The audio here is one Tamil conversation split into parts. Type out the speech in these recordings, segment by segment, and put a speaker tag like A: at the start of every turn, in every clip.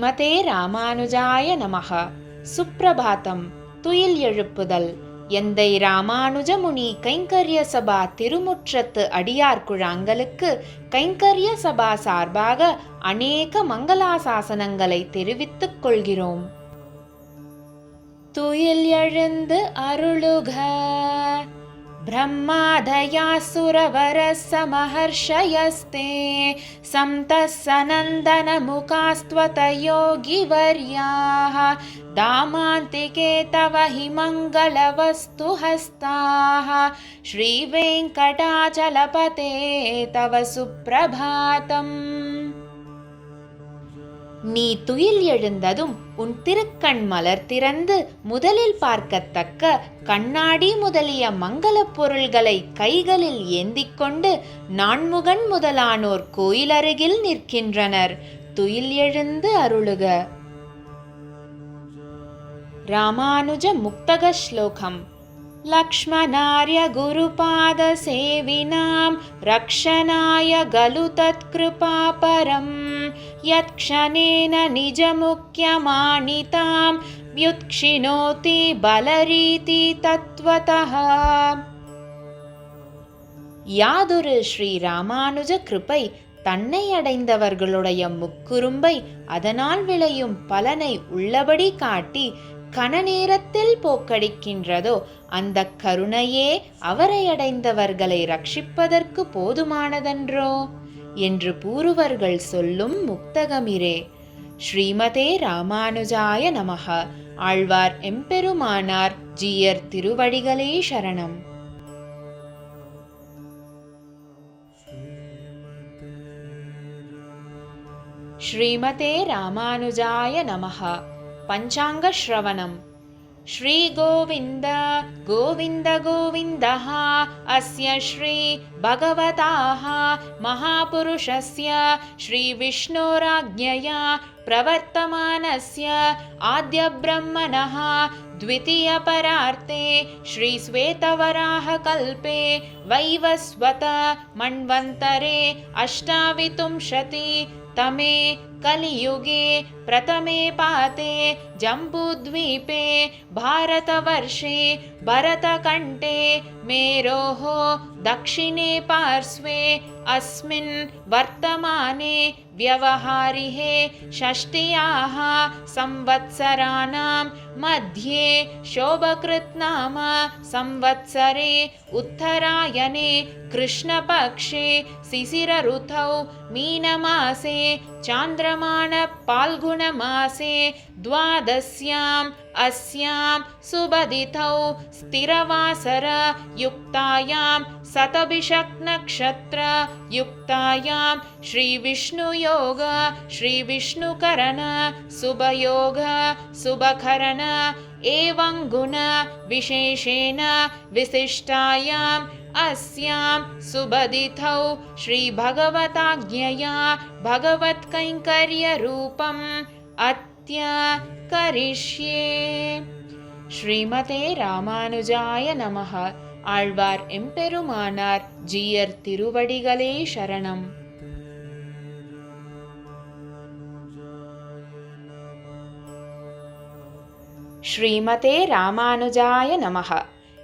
A: ஸ்ரீமதே ராமானுஜாய நமக. சுப்பிரபாதம் துயில் எழுப்புதல். எந்தை ராமானுஜமுனி கைங்கரிய சபா திருமுற்றத்து அடியார் குழாங்களுக்கு கைங்கரிய சபா சார்பாக அநேக மங்களாசாசனங்களை தெரிவித்துக் கொள்கிறோம். துயில் எழுந்து அருளுக. ब्रह्मादयाः सुरवरः समहर्षयस्ते सन्तः सनन्दनमुखास्त्वतयोगिवर्याः दामान्तिके तव हि मङ्गलवस्तु हस्ताः श्रीवेङ्कटाचलपते तव सुप्रभातम् நீ துயில் எழுந்ததும் உன் திருக்கண் மலர் திறந்து முதலில் பார்க்கத்தக்க கண்ணாடி முதலிய மங்களப் பொருள்களை கைகளில் ஏந்திக் கொண்டு நான்முகன் முதலானோர் கோயிலருகில் நிற்கின்றனர். துயில் எழுந்து அருளுக. ராமானுஜ முக்தக ஸ்லோகம். लक्ष्मणार्य गुरुपादसेविनां रक्षणाय गलु तत्कृपापरं यत्क्षणेन निजमुख्यमानितां व्युत्क्षिणोति बलरीति तत्त्वतः யாதொரு ஸ்ரீ ராமானுஜ கிருபை தன்னை அடைந்தவர்களுடைய முக்குறும்பை அதனால் விளையும் பலனை உள்ளபடி காட்டி கணநேரத்தில் போக்கடிக்கின்றதோ அந்த கருணையே அவரை அடைந்தவர்களை ரட்சிப்பதற்கு போதுமானதன்றோ? என்று பூர்வர்கள் சொல்லும் முக்தகமிரே. ஸ்ரீமதே ராமானுஜாய நமக. ஆழ்வார் எம்பெருமானார் ஜீயர் திருவடிகளே சரணம். ஸ்ரீமதே ராமானுஜாய நமஹா पञ्चाङ्गश्रवणम्। श्रीगोविन्द गोविन्द गोविन्दः अस्य श्रीभगवताः महापुरुषस्य श्रीविष्णोराज्ञया प्रवर्तमानस्य आद्यब्रह्मणः द्वितीयपरार्ते श्रीश्वेतवराहकल्पे वैवस्वत मन्वन्तरे अष्टाविंशति तमे कलियुगे प्रथमे पाते जम्बूद्वीपे भारतवर्षे भरतकण्ठे मेरोः दक्षिणे पार्श्वे अस्मिन् वर्तमाने व्यवहारिहे षष्ट्याः संवत्सराणां मध्ये शोभकृत्नाम संवत्सरे उत्तरायणे कृष्णपक्षे शिशिरऋतौ मीनमासे प्रमाणपाल्गुणमासे द्वादश्याम् अस्यां सुबदितौ स्थिरवासर युक्तायां शतभिषनक्षत्रयुक्तायां श्रीविष्णुयोग श्रीविष्णुकरण सुभयोग शुभयोग शुभकरणुण विशेषेण विशिष्टायां अस्यां सुबदितौ श्रीभगवताज्ञया भगवत्कैङ्कर्यरूपम् अत्य करिष्ये ஸ்ரீமதே ராமானுஜாய நமக ஆழ்வார் எம்பெருமானார் ஜீயர் திருவடிகளே சரணம் ஸ்ரீமதே ராமானுஜாய நமக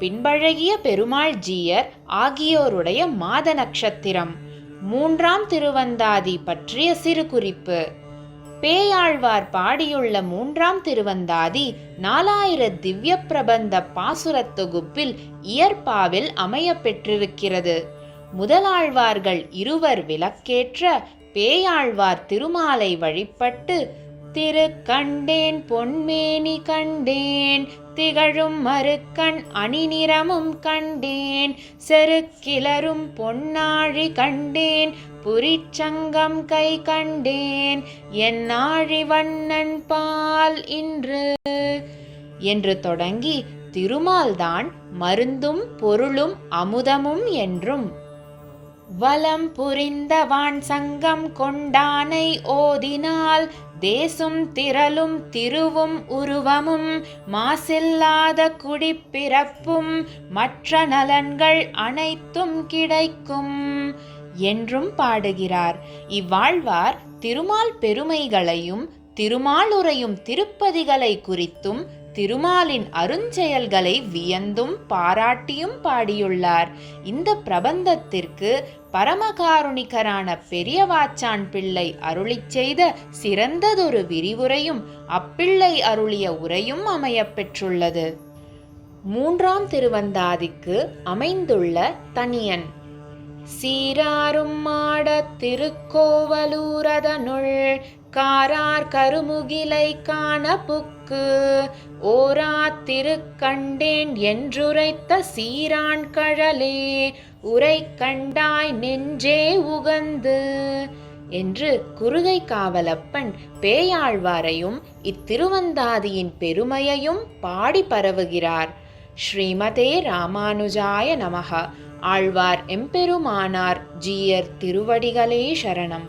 A: பின்பழகிய பெருமாள் ஜீயர் ஆகியோருடைய மாத நட்சத்திரம். மூன்றாம் திருவந்தாதி பற்றிய சிறு குறிப்பு பேயாழ்வார் பாடியுள்ள மூன்றாம் திருவந்தாதி நாலாயிர திவ்ய பிரபந்த பாசுரத் தொகுப்பில் இயற்பாவில் அமைய பெற்றிருக்கிறது முதலாழ்வார்கள் இருவர் விளக்கேற்ற பேயாழ்வார் திருமாலை வழிபட்டு திரு கண்டேன் பொன்மேனி கண்டேன் திகழும் மறுக்கண் அணிநிறமும் கண்டேன் செருக்கிளரும் பொன்னாழி கண்டேன் புரிச்சங்கம் கை கண்டேன் என் நாழி வண்ணன் பால் இன்று. என்று தொடங்கி திருமால்தான் மருந்தும் பொருளும் அமுதமும் என்றும் வலம் புரிந்தவான் சங்கம் கொண்டானை ஓதினால் தேசும் திரளும் திருவும் உருவமும் மாசில்லாத குடிப்பிறப்பும் மற்ற நலன்கள் அனைத்தும் கிடைக்கும் என்றும் பாடுகிறார். இவ்வாழ்வார் திருமால் பெருமைகளையும் திருமாலுரையும் திருப்பதிகளை குறித்தும் திருமாலின் அருஞ்செயல்களை வியந்தும் பாராட்டியும் பாடியுள்ளார். இந்த பிரபந்தத்திற்கு பரமகாருணிகரான பெரியவாச்சான் பிள்ளை அருளிச் செய்த சிறந்ததொரு விரிவுரையும் அப்பிள்ளை அருளிய உரையும் அமையப்பெற்றுள்ளது மூன்றாம் திருவந்தாதிக்கு அமைந்துள்ள தனியன். சீராரும் மாட திருக்கோவலூரதனுள் காரார் கருமுகிலை காண புக்கு ஓரா திருக்கண்டேன் என்றுரைத்த சீரான் கழலே உரை கண்டாய் நெஞ்சே உகந்து என்று குறுகை காவலப்பன் பேயாழ்வாரையும் இத்திருவந்தாதியின் பெருமையையும் பாடி பரவுகிறார். ஸ்ரீமதே ராமானுஜாய நமக. ஆழ்வார் எம்பெருமானார் ஜீயர் திருவடிகளே சரணம்.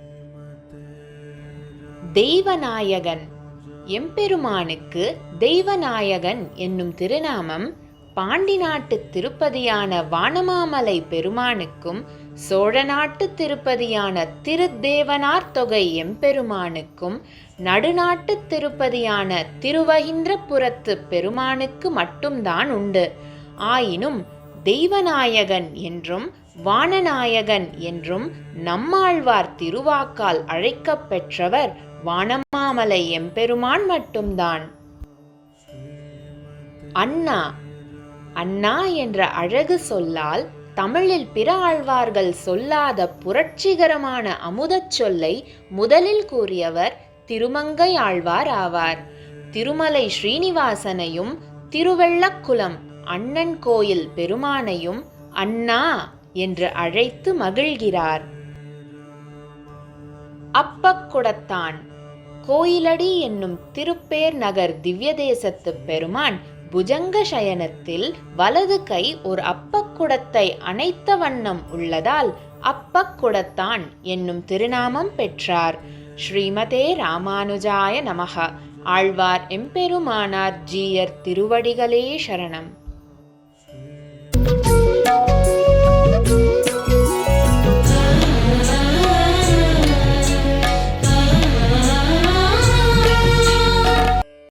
A: தெய்வநாயகன். எம்பெருமானுக்கு தெய்வநாயகன் என்னும் திருநாமம் பாண்டி நாட்டு திருப்பதியான வானமாமலை பெருமானுக்கும் சோழ நாட்டு திருப்பதியான திருத்தேவனார் தொகை எம்பெருமானுக்கும் நடுநாட்டு திருப்பதியான திருவகிந்திரபுரத்து பெருமானுக்கு மட்டும்தான் உண்டு. ஆயினும் தெய்வநாயகன் என்றும் வானநாயகன் என்றும் நம்மாழ்வார் திருவாக்கால் அழைக்கப் பெற்றவர் வானமாமலை எம்பெருமான் மட்டும்தான். அண்ணா அண்ணா என்ற அழகு சொல்லால் தமிழில் பிற ஆழ்வார்கள் சொல்லாத புரட்சிகரமான அமுதச் சொல்லை முதலில் கூறியவர் திருமங்கை ஆழ்வார் ஆவார். திருமலை ஸ்ரீனிவாசனையும் திருவெள்ளக்குளம் அண்ணன் கோயில் பெருமானையும் அண்ணா என்று அழைத்து மகிழ்கிறார். அப்பக்குடத்தான் கோயிலடி என்னும் திருப்பேர் நகர் திவ்யதேசத்து பெருமான் புஜங்க சயனத்தில் வலது கை ஒரு அப்பக்குடத்தை அணைத்த வண்ணம் உள்ளதால் அப்பக்குடத்தான் என்னும் திருநாமம் பெற்றார். ஸ்ரீமதே ராமானுஜாய நமக. ஆழ்வார் எம்பெருமானார் ஜீயர் திருவடிகளே சரணம்.